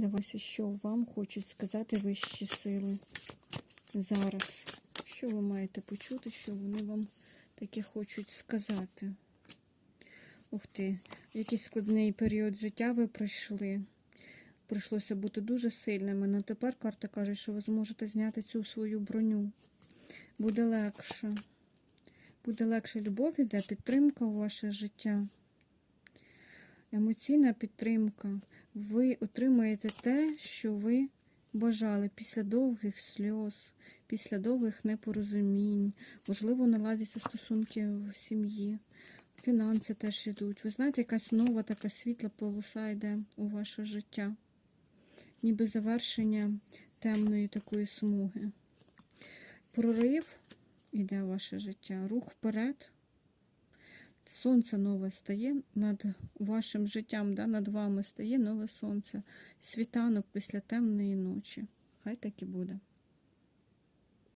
Давайте, що вам хочуть сказати вищі сили зараз. Що ви маєте почути, що вони вам таке хочуть сказати? Ух ти, якийсь складний період життя ви пройшли. Прийшлося бути дуже сильними. Але тепер карта каже, що ви зможете зняти цю свою броню. Буде легше. Буде легше любов іде, підтримка у ваше життя. Емоційна підтримка. Ви отримаєте те, що ви бажали після довгих сльоз, після довгих непорозумінь, можливо, наладяться стосунки в сім'ї. Фінанси теж йдуть. Ви знаєте, якась нова така світла полоса йде у ваше життя. Ніби завершення темної такої смуги. Прорив іде в ваше життя, рух вперед. Сонце нове стає над вашим життям, да, над вами стає нове сонце. Світанок після темної ночі. Хай так і буде.